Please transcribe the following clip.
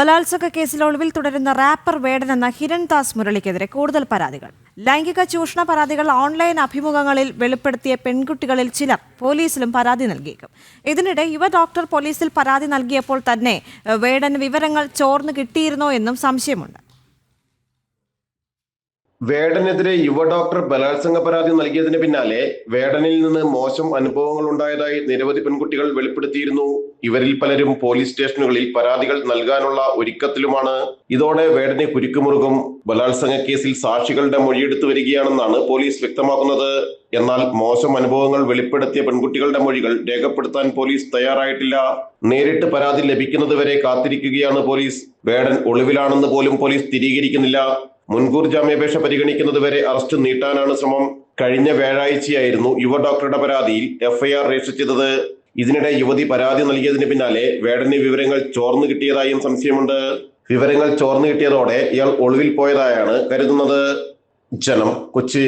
ബലാത്സംഗ കേസിൽ ഒളിവിൽ തുടരുന്ന റാപ്പർ വേടൻ എന്ന ഹിരൺദാസ് മുരളിക്കെതിരെ കൂടുതൽ പരാതികൾ. ലൈംഗിക ചൂഷണ പരാതികൾ ഓൺലൈൻ അഭിമുഖങ്ങളിൽ വെളിപ്പെടുത്തിയ പെൺകുട്ടികളിൽ ചിലർ പോലീസിലും പരാതി നൽകിയേക്കും. ഇതിനിടെ യുവ ഡോക്ടർ പോലീസിൽ പരാതി നൽകിയപ്പോൾ തന്നെ വേടൻ വിവരങ്ങൾ ചോർന്നു കിട്ടിയിരുന്നോ എന്നും സംശയമുണ്ട്. വേടനെതിരെ യുവ ഡോക്ടർ ബലാത്സംഗ പരാതി നൽകിയതിന് പിന്നാലെ വേടനിൽ നിന്ന് മോശം അനുഭവങ്ങൾ ഉണ്ടായതായി നിരവധി പെൺകുട്ടികൾ വെളിപ്പെടുത്തിയിരുന്നു. ഇവരിൽ പലരും പോലീസ് സ്റ്റേഷനുകളിൽ പരാതികൾ നൽകാനുള്ള ഒരുക്കത്തിലുമാണ്. ഇതോടെ വേടനെ കുരുക്കുമുറുകും ബലാത്സംഗ കേസിൽ സാക്ഷികളുടെ മൊഴിയെടുത്തു വരികയാണെന്നാണ് പോലീസ് വ്യക്തമാക്കുന്നത്. എന്നാൽ മോശം അനുഭവങ്ങൾ വെളിപ്പെടുത്തിയ പെൺകുട്ടികളുടെ മൊഴികൾ രേഖപ്പെടുത്താൻ പോലീസ് തയ്യാറായിട്ടില്ല. നേരിട്ട് പരാതി ലഭിക്കുന്നതുവരെ കാത്തിരിക്കുകയാണ് പോലീസ്. വേടൻ ഒളിവിലാണെന്ന് പോലും പോലീസ് സ്ഥിരീകരിക്കുന്നില്ല. മുൻകൂർ ജാമ്യാപേക്ഷ പരിഗണിക്കുന്നത് വരെ അറസ്റ്റ് നീട്ടാനാണ് ശ്രമം. കഴിഞ്ഞ വ്യാഴാഴ്ചയായിരുന്നു യുവ ഡോക്ടറുടെ പരാതിയിൽ എഫ്ഐആർ രജിസ്റ്റർ ചെയ്തത്. ഇതിനിടെ യുവതി പരാതി നൽകിയതിന് പിന്നാലെ വേടന് വിവരങ്ങൾ ചോർന്നു കിട്ടിയതായും സംശയമുണ്ട്. വിവരങ്ങൾ ചോർന്നു കിട്ടിയതോടെ ഇയാൾ ഒളിവിൽ പോയതായാണ് കരുതുന്നത്. ജനം കൊച്ചി.